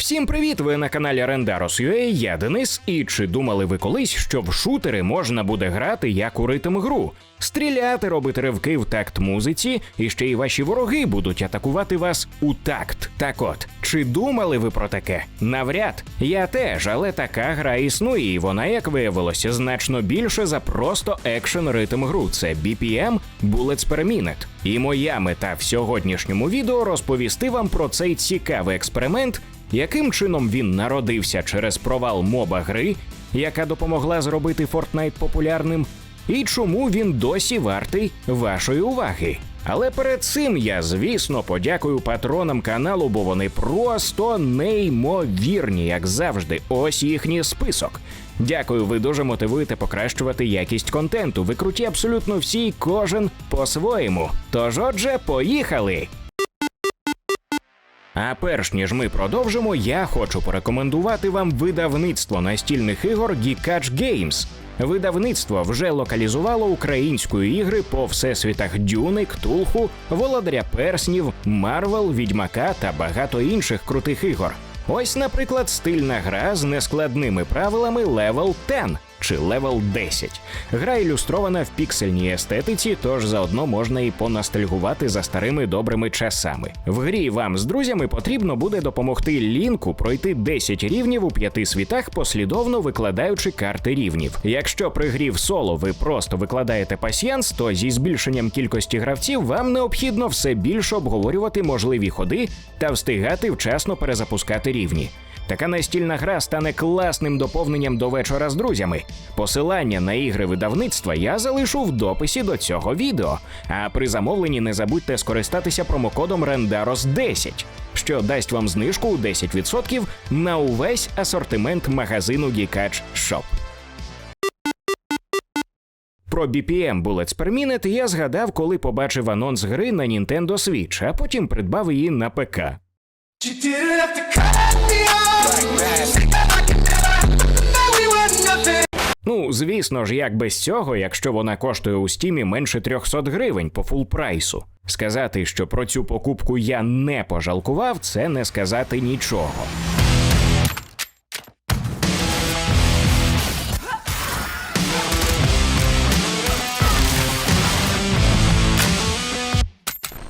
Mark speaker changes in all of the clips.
Speaker 1: Всім привіт! Ви на каналі Rendaros.ua, я Денис. І чи думали ви колись, що в шутери можна буде грати як у ритм гру? Стріляти, робити ривки в такт музиці, і ще й ваші вороги будуть атакувати вас у такт. Так от, чи думали ви про таке? Навряд. Я теж, але така гра існує, і вона, як виявилося, значно більше за просто екшен ритм гру. Це BPM Bullets Per Minute. І моя мета в сьогоднішньому відео розповісти вам про цей цікавий експеримент, яким чином він народився через провал моба гри, яка допомогла зробити Fortnite популярним, і чому він досі вартий вашої уваги. Але перед цим я, звісно, подякую патронам каналу, бо вони просто неймовірні, як завжди. Ось їхній список. Дякую, ви дуже мотивуєте покращувати якість контенту. Ви круті абсолютно всі, кожен по-своєму. Тож, отже, поїхали! А перш ніж ми продовжимо, я хочу порекомендувати вам видавництво настільних ігор Geekatch Games. Видавництво вже локалізувало української ігри по всесвітах Дюни, Ктулху, Володаря Перснів, Марвел, Відьмака та багато інших крутих ігор. Ось, наприклад, стильна гра з нескладними правилами Level 10 чи Level 10. Гра ілюстрована в піксельній естетиці, тож заодно можна і поностальгувати за старими добрими часами. В грі вам з друзями потрібно буде допомогти лінку пройти 10 рівнів у п'яти світах, послідовно викладаючи карти рівнів. Якщо при грі в соло ви просто викладаєте пасьянс, то зі збільшенням кількості гравців вам необхідно все більше обговорювати можливі ходи та встигати вчасно перезапускати рівні. Така настільна гра стане класним доповненням до вечора з друзями. Посилання на ігри видавництва я залишу в дописі до цього відео. А при замовленні не забудьте скористатися промокодом Rendaros 10 що дасть вам знижку у 10% на увесь асортимент магазину Geekatch Shop. Про BPM Bullets Per Minute я згадав, коли побачив анонс гри на Nintendo Switch, а потім придбав її на ПК. Ну, звісно ж, як без цього, якщо вона коштує у стімі менше 300 гривень по фул прайсу. Сказати, що про цю покупку я не пожалкував, це не сказати нічого.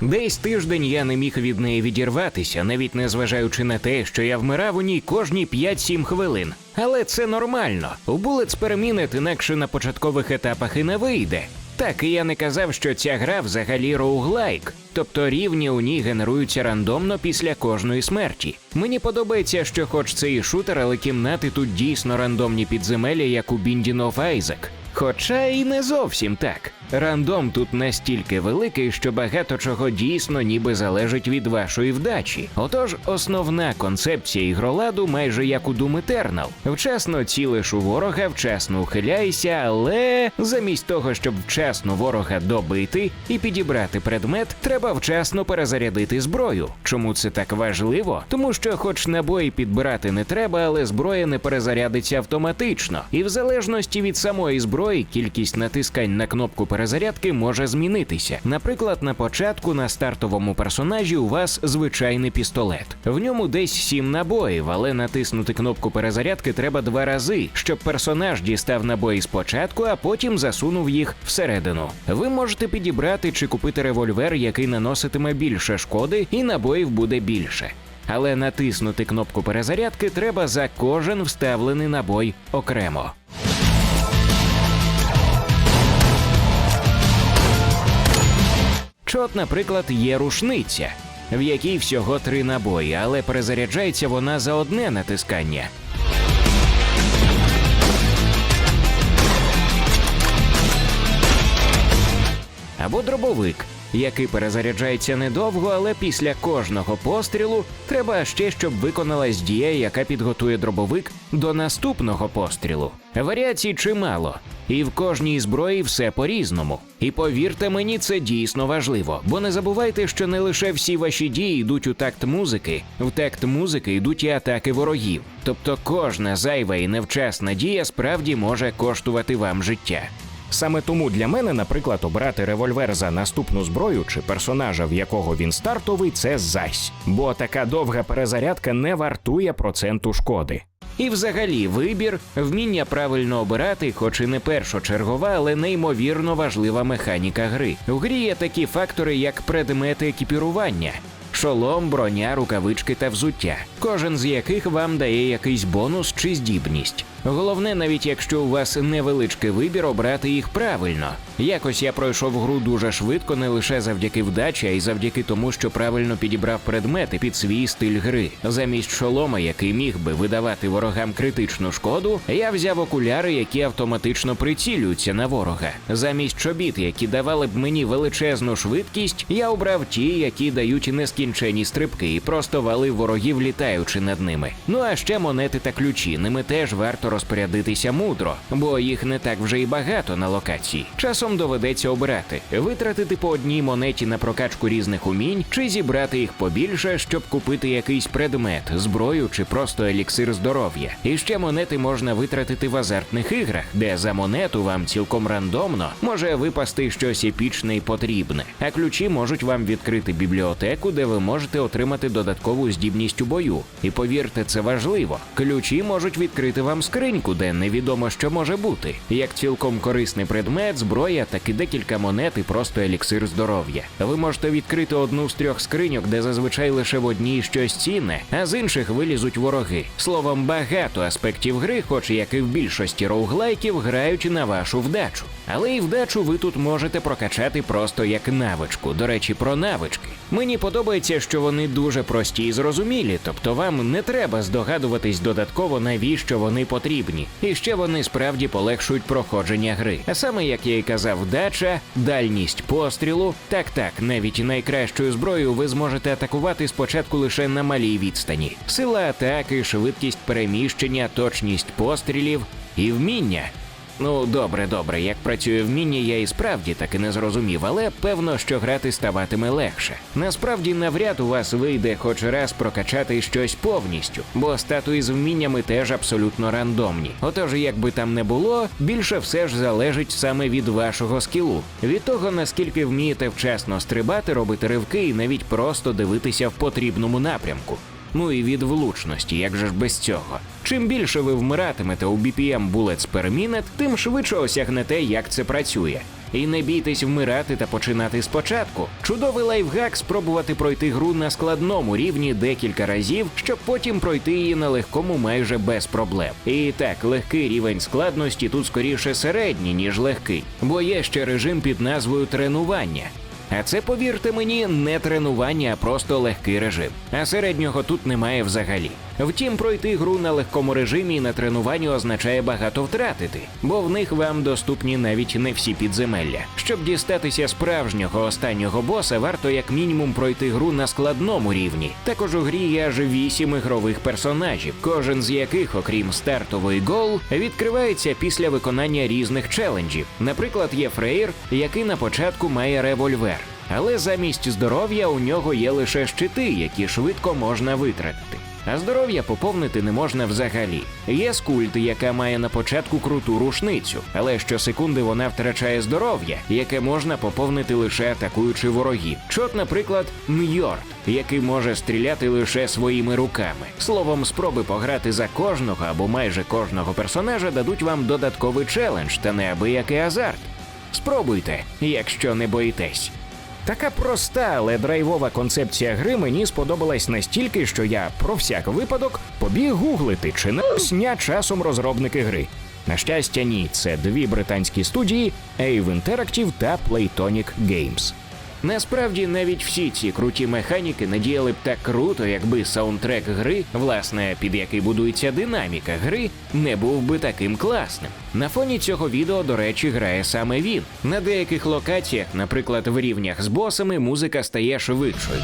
Speaker 1: Десь тиждень я не міг від неї відірватися, навіть не зважаючи на те, що я вмирав у ній кожні 5-7 хвилин. Але це нормально. У Per Minute інакше на початкових етапах і не вийде. Так, і я не казав, що ця гра взагалі роуглайк, тобто рівні у ній генеруються рандомно після кожної смерті. Мені подобається, що хоч це і шутер, але кімнати тут дійсно рандомні підземелля, як у Binding of. Хоча і не зовсім так. Рандом тут настільки великий, що багато чого дійсно ніби залежить від вашої вдачі. Отож, основна концепція ігроладу майже як у Doom Eternal. Вчасно цілиш у ворога, вчасно ухиляйся, але замість того, щоб вчасно ворога добити і підібрати предмет, треба вчасно перезарядити зброю. Чому це так важливо? Тому що, хоч набої підбирати не треба, але зброя не перезарядиться автоматично, і в залежності від самої зброї кількість натискань на кнопку перезарядки може змінитися. Наприклад, на початку на стартовому персонажі у вас звичайний пістолет. В ньому десь 7 набоїв, але натиснути кнопку перезарядки треба два рази, щоб персонаж дістав набої спочатку, а потім засунув їх всередину. Ви можете підібрати чи купити револьвер, який наноситиме більше шкоди, і набоїв буде більше. Але натиснути кнопку перезарядки треба за кожен вставлений набой окремо. Чот, наприклад, є рушниця, в якій всього три набої, але перезаряджається вона за одне натискання. Або дробовик, який перезаряджається недовго, але після кожного пострілу треба ще, щоб виконалась дія, яка підготує дробовик до наступного пострілу. Варіацій чимало, і в кожній зброї все по-різному. І повірте мені, це дійсно важливо, бо не забувайте, що не лише всі ваші дії йдуть у такт музики, в такт музики йдуть і атаки ворогів. Тобто кожна зайва і невчасна дія справді може коштувати вам життя.
Speaker 2: Саме тому для мене, наприклад, обрати револьвер за наступну зброю чи персонажа, в якого він стартовий, це зась. Бо така довга перезарядка не вартує проценту шкоди.
Speaker 1: І взагалі вибір, вміння правильно обирати, хоч і не першочергова, але неймовірно важлива механіка гри. У грі є такі фактори, як предмети екіпірування. Шолом, броня, рукавички та взуття, кожен з яких вам дає якийсь бонус чи здібність. Головне, навіть якщо у вас невеличкий вибір, обрати їх правильно. Якось я пройшов гру дуже швидко, не лише завдяки вдачі, а й завдяки тому, що правильно підібрав предмети під свій стиль гри. Замість шолома, який міг би видавати ворогам критичну шкоду, я взяв окуляри, які автоматично прицілюються на ворога. Замість чобіт, які давали б мені величезну швидкість, я обрав ті, які дають нескінчені стрибки, і просто валив ворогів, літаючи над ними. Ну а ще монети та ключі. Ними теж варто розпорядитися мудро, бо їх не так вже й багато на локації. Часом доведеться обирати, витратити по одній монеті на прокачку різних умінь, чи зібрати їх побільше, щоб купити якийсь предмет, зброю чи просто еліксир здоров'я. І ще монети можна витратити в азартних іграх, де за монету вам цілком рандомно може випасти щось епічне і потрібне. А ключі можуть вам відкрити бібліотеку, де ви можете отримати додаткову здібність у бою. І повірте, це важливо. Ключі можуть відкрити вам скриньку, де невідомо що може бути, як цілком корисний предмет, зброя, так і декілька монет і просто еліксир здоров'я. Ви можете відкрити одну з трьох скриньок, де зазвичай лише в одній щось цінне, а з інших вилізуть вороги. Словом, багато аспектів гри, хоч як і в більшості роуглайків, грають на вашу вдачу. Але і вдачу ви тут можете прокачати просто як навичку. До речі, про навички. Мені подобається, що вони дуже прості і зрозумілі, тобто вам не треба здогадуватись додатково, навіщо вони потрібні. І ще вони справді полегшують проходження гри. А саме, як я і казав, дача, дальність пострілу. Так, так, навіть найкращою зброєю ви зможете атакувати спочатку лише на малій відстані. Сила атаки, швидкість переміщення, точність пострілів і вміння. Ну, добре, добре, як працює вміння, я і справді таки не зрозумів, але певно, що грати ставатиме легше. Насправді, навряд у вас вийде хоч раз прокачати щось повністю, бо статуї з вміннями теж абсолютно рандомні. Отож, як би там не було, більше все ж залежить саме від вашого скілу, від того наскільки вмієте вчасно стрибати, робити ривки і навіть просто дивитися в потрібному напрямку. Ну і від влучності, як же ж без цього. Чим більше ви вмиратимете у BPM Bullets per Minute, тим швидше осягнете, як це працює. І не бійтесь вмирати та починати спочатку. Чудовий лайфхак спробувати пройти гру на складному рівні декілька разів, щоб потім пройти її на легкому майже без проблем. І так, легкий рівень складності тут скоріше середній, ніж легкий, бо є ще режим під назвою тренування. А це, повірте мені, не тренування, а просто легкий режим. А середнього тут немає взагалі. Втім, пройти гру на легкому режимі і на тренуванні означає багато втратити, бо в них вам доступні навіть не всі підземелля. Щоб дістатися справжнього останнього боса, варто як мінімум пройти гру на складному рівні. Також у грі є аж вісім ігрових персонажів, кожен з яких, окрім стартової гол, відкривається після виконання різних челенджів. Наприклад, є Фрейр, який на початку має револьвер. Але замість здоров'я у нього є лише щити, які швидко можна витратити. А здоров'я поповнити не можна взагалі. Є скульт, яка має на початку круту рушницю, але щосекунди вона втрачає здоров'я, яке можна поповнити лише атакуючи ворогів. Чот, наприклад, Мьорд, який може стріляти лише своїми руками. Словом, спроби пограти за кожного або майже кожного персонажа дадуть вам додатковий челендж та неабиякий азарт. Спробуйте, якщо не боїтесь.
Speaker 2: Така проста, але драйвова концепція гри мені сподобалась настільки, що я про всяк випадок побіг гуглити, чи не сня часом розробники гри. На щастя, ні, це дві британські студії Ave Interactive та Playtonic Games.
Speaker 1: Насправді навіть всі ці круті механіки не діяли б так круто, якби саундтрек гри, власне, під який будується динаміка гри, не був би таким класним. На фоні цього відео, до речі, грає саме він. На деяких локаціях, наприклад, в рівнях з босами, музика стає швидшою.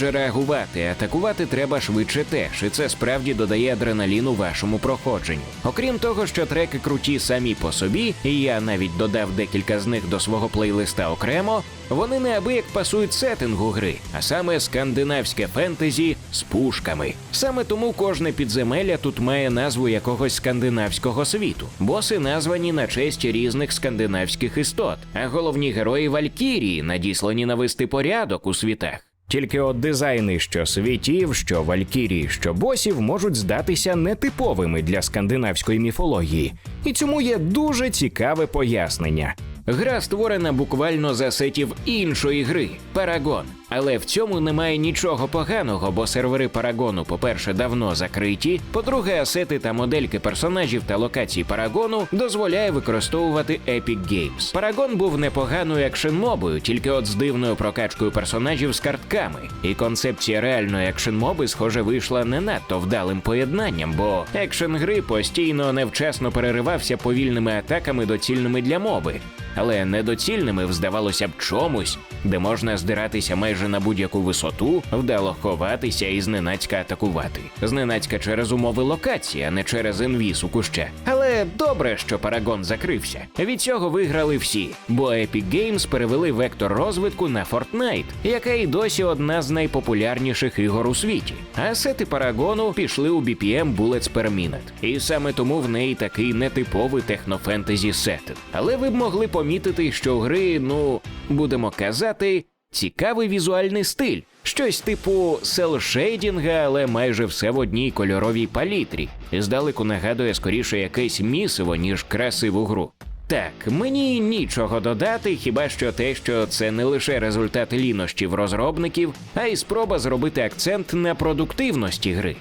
Speaker 1: Отже, реагувати. Атакувати треба швидше теж, і це справді додає адреналіну вашому проходженню. Окрім того, що треки круті самі по собі, і я навіть додав декілька з них до свого плейлиста окремо. Вони неабияк пасують сеттингу гри, а саме скандинавське фентезі з пушками. Саме тому кожне підземелля тут має назву якогось скандинавського світу. Боси названі на честь різних скандинавських істот, а головні герої Валькірії надіслані навести порядок у світах.
Speaker 2: Тільки от дизайни що світів, що валькірій, що босів можуть здатися нетиповими для скандинавської міфології, і цьому є дуже цікаве пояснення.
Speaker 1: Гра створена буквально за сетів іншої гри Парагон. Але в цьому немає нічого поганого, бо сервери Парагону, по-перше, давно закриті. По-друге, асети та модельки персонажів та локацій Парагону дозволяє використовувати Epic Games. Парагон був непоганою екшен-мобою, тільки от з дивною прокачкою персонажів з картками. І концепція реальної екшен-моби, схоже, вийшла не надто вдалим поєднанням, бо екшен гри постійно невчасно переривався повільними атаками, доцільними для моби але недоцільними вздавалося б чомусь, де можна здиратися майже на будь-яку висоту, вдало ховатися і зненацька атакувати. Зненацька через умови локації, а не через інвіз у куща. Але добре, що Парагон закрився. Від цього виграли всі, бо Epic Games перевели вектор розвитку на Fortnite, яка і досі одна з найпопулярніших ігор у світі. А сети Парагону пішли у BPM Bullets per Minute. І саме тому в неї такий нетиповий технофентезі сеттинг. Але ви б могли помітити, що гри, ну будемо казати, цікавий візуальний стиль. Щось типу селшейдінга, але майже все в одній кольоровій палітрі. Здалеку нагадує скоріше якесь місиво, ніж красиву гру. Так, мені нічого додати, хіба що те, що це не лише результат лінощів розробників, а й спроба зробити акцент на продуктивності гри.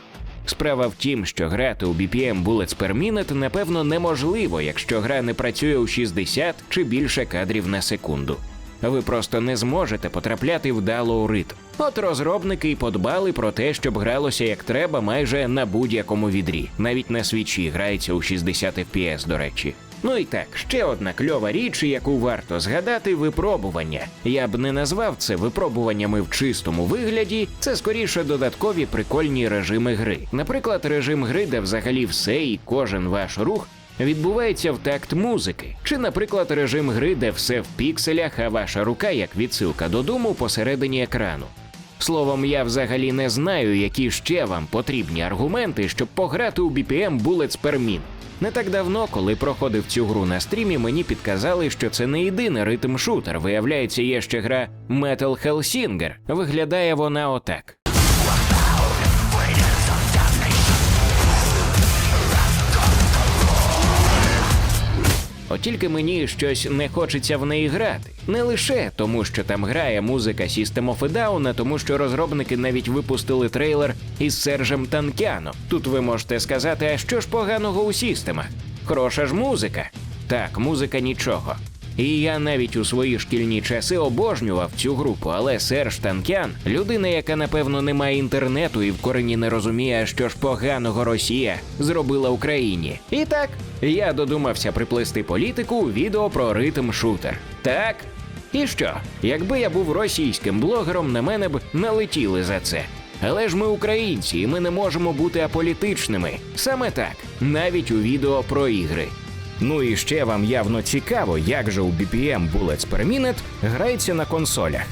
Speaker 1: Справа в тім, що грати у BPM Bullets per Minute напевно неможливо, якщо гра не працює у 60 чи більше кадрів на секунду. Ви просто не зможете потрапляти вдало у ритм. От розробники й подбали про те, щоб гралося як треба майже на будь-якому відрі. Навіть на свічі грається у 60 FPS, до речі. Ну і так, ще одна кльова річ, яку варто згадати випробування. Я б не назвав це випробуваннями в чистому вигляді, це скоріше додаткові прикольні режими гри. Наприклад, режим гри, де взагалі все і кожен ваш рух відбувається в такт музики, чи, наприклад, режим гри, де все в пікселях, а ваша рука як відсилка додому посередині екрану. Словом, я взагалі не знаю, які ще вам потрібні аргументи, щоб пограти у BPM Bullets per Minute. Не так давно, коли проходив цю гру на стрімі, мені підказали, що це не єдиний ритм шутер. Виявляється, є ще гра Metal Hellsinger. Виглядає вона отак. От тільки мені щось не хочеться в неї грати. Не лише тому, що там грає музика System of a Down, а тому що розробники навіть випустили трейлер із Сержем Танкяном. Тут ви можете сказати, а що ж поганого у Сістема? Хороша ж музика. Так, музика нічого. І я навіть у свої шкільні часи обожнював цю групу, але Серж Танкян людина, яка напевно не має інтернету і в корені не розуміє, що ж поганого Росія зробила Україні. І так, я додумався приплести політику у відео про ритм шутер. Так. І що? Якби я був російським блогером, на мене б налетіли за це. Але ж ми українці, і ми не можемо бути аполітичними. Саме так, навіть у відео про ігри.
Speaker 2: Ну і ще вам явно цікаво, як же у BPM Bullets per Minute грається на консолях.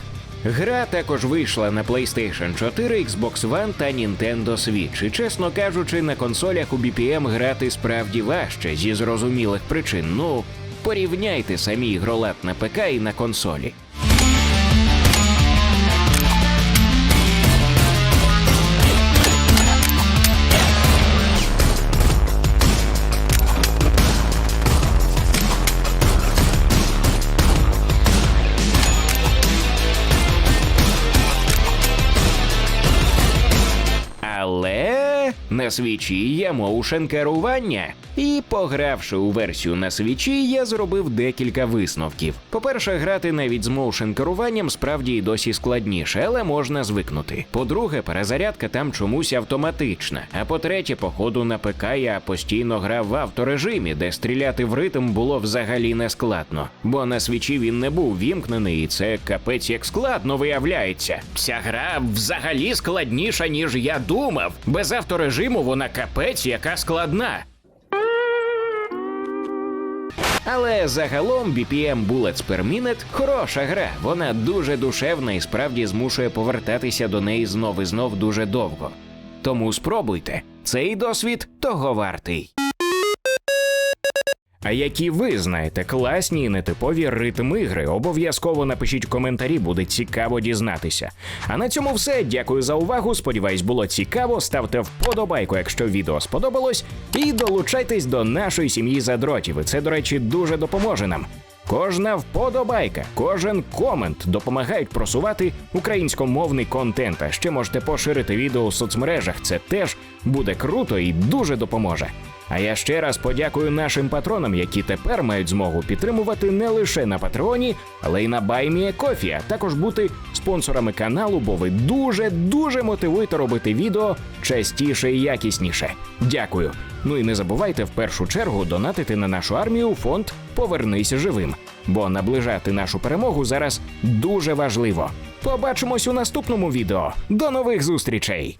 Speaker 1: Гра також вийшла на PlayStation 4, Xbox One та Nintendo Switch. І чесно кажучи, на консолях у BPM грати справді важче зі зрозумілих причин. Ну, порівняйте самі ігролад на ПК і на консолі.
Speaker 3: На свічі є моушен керування. І погравши у версію на свічі, я зробив декілька висновків. По-перше, грати навіть з моушен керуванням справді і досі складніше, але можна звикнути. По-друге, перезарядка там чомусь автоматична. А по-третє, походу на ПК я постійно грав в авторежимі, де стріляти в ритм було взагалі не складно. Бо на свічі він не був вімкнений, і це капець як складно виявляється. Ця гра взагалі складніша, ніж я думав. Без авторежиму вона капець яка складна. Але загалом BPM Bullets per Minute – хороша гра. Вона дуже душевна і справді змушує повертатися до неї знов і знов дуже довго. Тому спробуйте, цей досвід того вартий.
Speaker 1: А які ви знаєте класні і нетипові ритм ігри? Обов'язково напишіть в коментарі, буде цікаво дізнатися. А на цьому все. Дякую за увагу. Сподіваюсь, було цікаво. Ставте вподобайку, якщо відео сподобалось, і долучайтесь до нашої сім'ї задротів. І це, до речі, дуже допоможе нам. Кожна вподобайка, кожен комент допомагають просувати українськомовний контент. А ще можете поширити відео у соцмережах. Це теж буде круто і дуже допоможе. А я ще раз подякую нашим патронам, які тепер мають змогу підтримувати не лише на Патреоні, але й на Байміє Кофі, а також бути спонсорами каналу, бо ви дуже дуже мотивуєте робити відео частіше і якісніше. Дякую. Ну і не забувайте в першу чергу донатити на нашу армію фонд Повернись живим, бо наближати нашу перемогу зараз дуже важливо. Побачимось у наступному відео. До нових зустрічей!